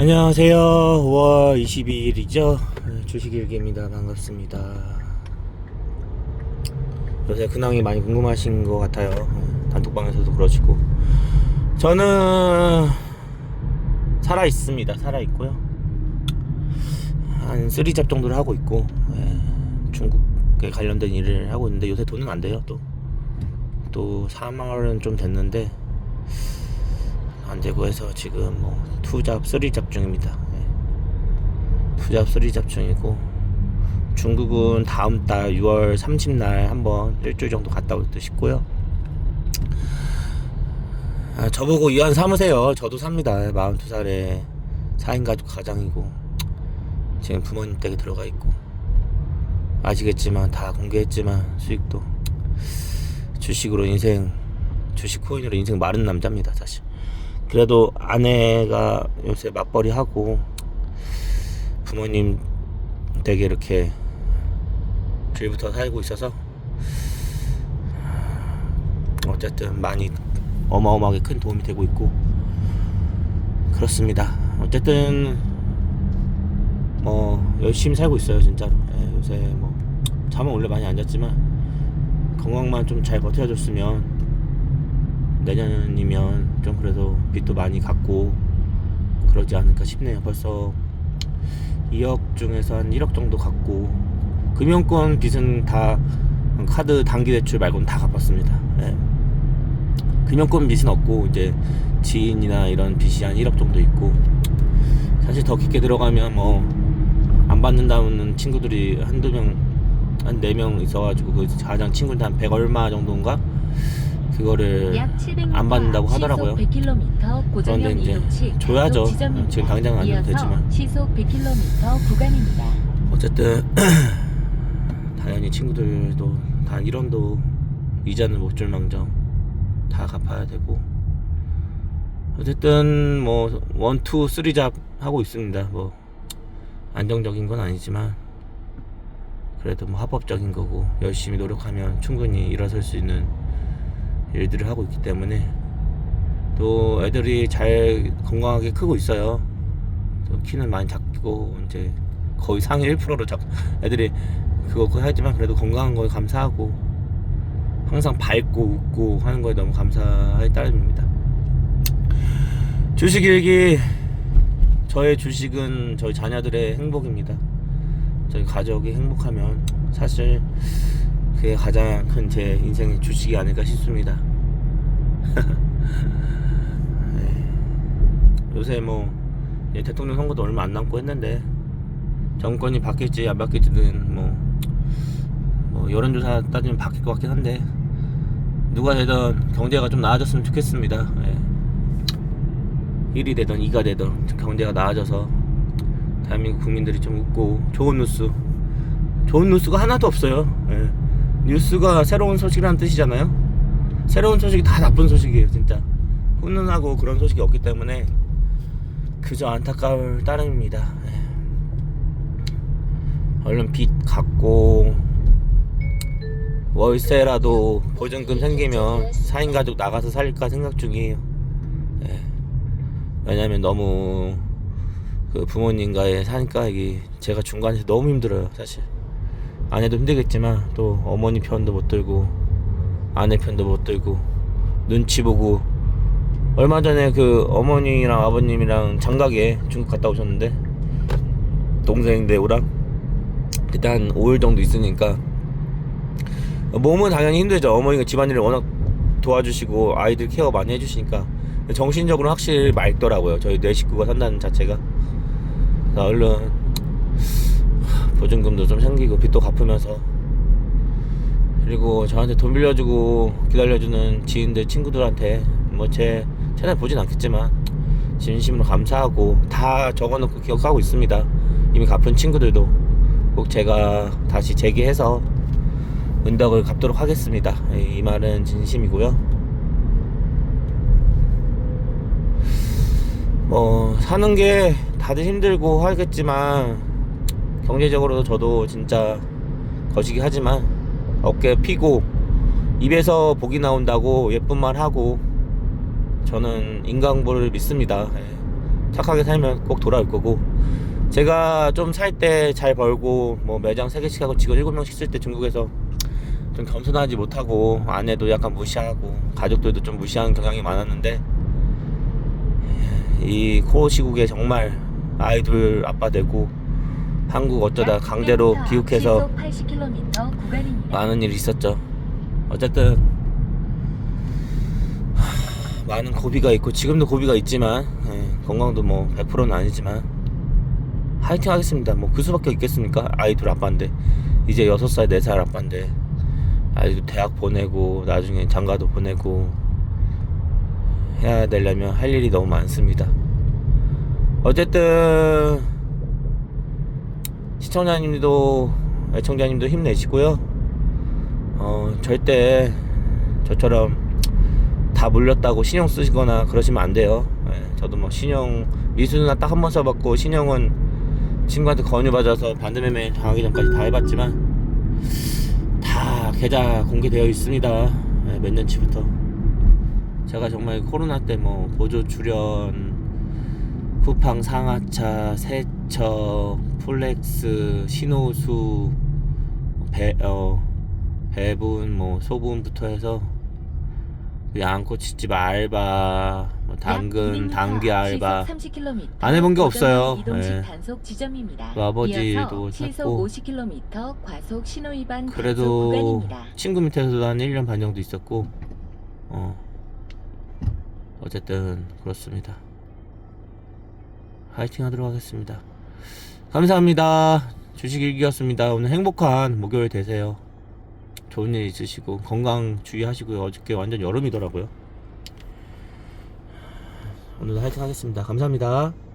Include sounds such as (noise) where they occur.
안녕하세요. 5월 22일이죠. 주식일기입니다. 반갑습니다. 요새 근황이 많이 궁금하신 것 같아요. 단톡방에서도 그러시고. 저는 살아 있습니다. 살아 있고요. 한 쓰리잡 정도를 하고 있고, 예, 중국에 관련된 일을 하고 있는데 요새 돈은 안 돼요. 또, 또 3월은 좀 됐는데, 안 되고 해서 지금 뭐 투잡 쓰리잡 중입니다. 예. 투잡 쓰리잡 중이고 중국은 다음 달 6월 30날 한번 일주일 정도 갔다 올 듯 싶고요. 아, 저보고 이완 삼으세요. 저도 삽니다. 42살에 4인 가족 가장이고 지금 부모님 댁에 들어가 있고 아시겠지만 다 공개했지만 수익도 주식으로 인생 주식 코인으로 인생 마른 남자입니다 사실 그래도 아내가 요새 맞벌이 하고 부모님 댁에 이렇게 빌부터 살고 있어서 어쨌든 많이 어마어마하게 큰 도움이 되고 있고 그렇습니다. 어쨌든 뭐 열심히 살고 있어요 진짜로. 예, 요새 뭐 잠은 원래 많이 안 잤지만 건강만 좀 잘 버텨줬으면 내년이면 좀 그래도 빚도 많이 갚고 그러지 않을까 싶네요. 벌써 2억 중에서 한 1억 정도 갚고 금융권 빚은 다 카드 단기 대출 말고는 다 갚았습니다. 예. 금융권 빚은 없고 이제 지인이나 이런 빚이 한 1억 정도 있고 사실 더 깊게 들어가면 뭐 안 받는다는 친구들이 한두 명, 한 네 명 있어가지고 그 가장 친구들 한 100 얼마 정도인가 그거를 약 700m 안 받는다고 하더라고요. 시속 100km 고정형 그런데 이제 줘야죠. 지금 당장은 안 줘도 되지만. 시속 100km 구간입니다. 어쨌든 (clears throat) 당연히 친구들도 다 1원도 이자는 못 줄 망정 다 갚아야 되고 어쨌든 뭐 원투 쓰리 잡 하고 있습니다 뭐 안정적인 건 아니지만 그래도 뭐 합법적인 거고 열심히 노력하면 충분히 일어설 수 있는 일들을 하고 있기 때문에 또 애들이 잘 건강하게 크고 있어요 또 키는 많이 작고 이제 거의 상위 1%로 작 애들이 그거 그거 하지만 그래도 건강한 거에 감사하고 항상 밝고 웃고 하는 거에 너무 감사할 따름입니다. 주식 일기 저의 주식은 저희 자녀들의 행복입니다. 저희 가족이 행복하면 사실 그게 가장 큰 제 인생의 주식이 아닐까 싶습니다. (laughs) 네. 요새 뭐 대통령 선거도 얼마 안 남고 했는데 정권이 바뀔지 안 바뀔지는 뭐, 뭐 여론조사 따지면 바뀔 것 같긴 한데 누가 되든 경제가 좀 나아졌으면 좋겠습니다. 예. 1이 되든 2가 되든 경제가 나아져서 대한민국 국민들이 좀 웃고 좋은 뉴스 좋은 뉴스가 하나도 없어요. 예. 뉴스가 새로운 소식이라는 뜻이잖아요. 새로운 소식이 다 나쁜 소식이에요, 진짜. 훈훈하고 그런 소식이 없기 때문에 그저 안타까울 따름입니다. 예. 얼른 빚 갚고 월세라도 보증금 생기면 4인 가족 나가서 살릴까 생각 중이에요. 예. 왜냐면 너무 그 부모님과의 사니까 이게 제가 중간에서 너무 힘들어요, 사실. 아내도 힘들겠지만 또 어머니 편도 못 들고 아내 편도 못 들고 눈치 보고 얼마 전에 그 어머니랑 아버님이랑 장가게 중국 갔다 오셨는데 동생 네오랑 그때 한 5일 정도 있으니까 몸은 당연히 힘들죠. 어머니가 집안일을 워낙 도와주시고 아이들 케어 많이 해주시니까 정신적으로 확실히 맑더라고요. 저희 네 식구가 산다는 자체가. 얼른 보증금도 좀 생기고 빚도 갚으면서 그리고 저한테 돈 빌려주고 기다려주는 지인들 친구들한테 뭐 제 채널 보진 않겠지만 진심으로 감사하고 다 적어놓고 기억하고 있습니다. 이미 갚은 친구들도 꼭 제가 다시 재기해서 은덕을 갚도록 하겠습니다. 이 말은 진심이고요. 뭐 사는 게 다들 힘들고 하겠지만 경제적으로도 저도 진짜 거시기 하지만 어깨 피고 입에서 복이 나온다고 예쁜 말 하고 저는 인간부를 믿습니다. 예. 착하게 살면 꼭 돌아올 거고 제가 좀 살 때 잘 벌고 뭐 매장 3개씩 하고 직원 7명씩 쓸 때 중국에서 좀 겸손하지 못하고 아내도 약간 무시하고 가족들도 좀 무시하는 경향이 많았는데 이 코로 시국에 정말 아이돌 아빠 되고 한국 어쩌다 강제로 귀국해서 80km 구간입니다. 많은 일이 있었죠. 어쨌든 하, 많은 고비가 있고 지금도 고비가 있지만 예, 건강도 뭐 100%는 아니지만 화이팅 하겠습니다. 뭐 그 수밖에 있겠습니까? 아이돌 아빠인데 이제 6살 4살 아빠인데 아이들 대학 보내고 나중에 장가도 보내고 해야 되려면 할 일이 너무 많습니다. 어쨌든 시청자님도 애청자님도 힘내시고요. 어, 절대 저처럼 다 물렸다고 신용 쓰시거나 그러시면 안 돼요. 예, 저도 뭐 신용 미수나 딱 한 번 써봤고 신용은 친구한테 권유받아서 반대매매 당하기 전까지 다 해봤지만 다 계좌 공개되어 있습니다. 예, 몇 년치부터 제가 정말 코로나 때 뭐 보조 출연, 쿠팡 상하차, 세 처, 플렉스, 신호수, 배, 어, 배분, 뭐 소분부터 해서 그 양꼬치집 알바, 뭐 당근, 당귀 알바 30km 안 해본 게 없어요. 지점입니다. 그 아버지도 찾고 50km 과속 신호 위반 단속 그래도. 친구 밑에서도 한 1년 반 정도 있었고 어 어쨌든 그렇습니다 화이팅 하도록 하겠습니다 감사합니다. 주식일기였습니다. 오늘 행복한 목요일 되세요. 좋은 일 있으시고 건강 주의하시고요 어저께 완전 여름이더라고요. 오늘도 화이팅 하겠습니다. 감사합니다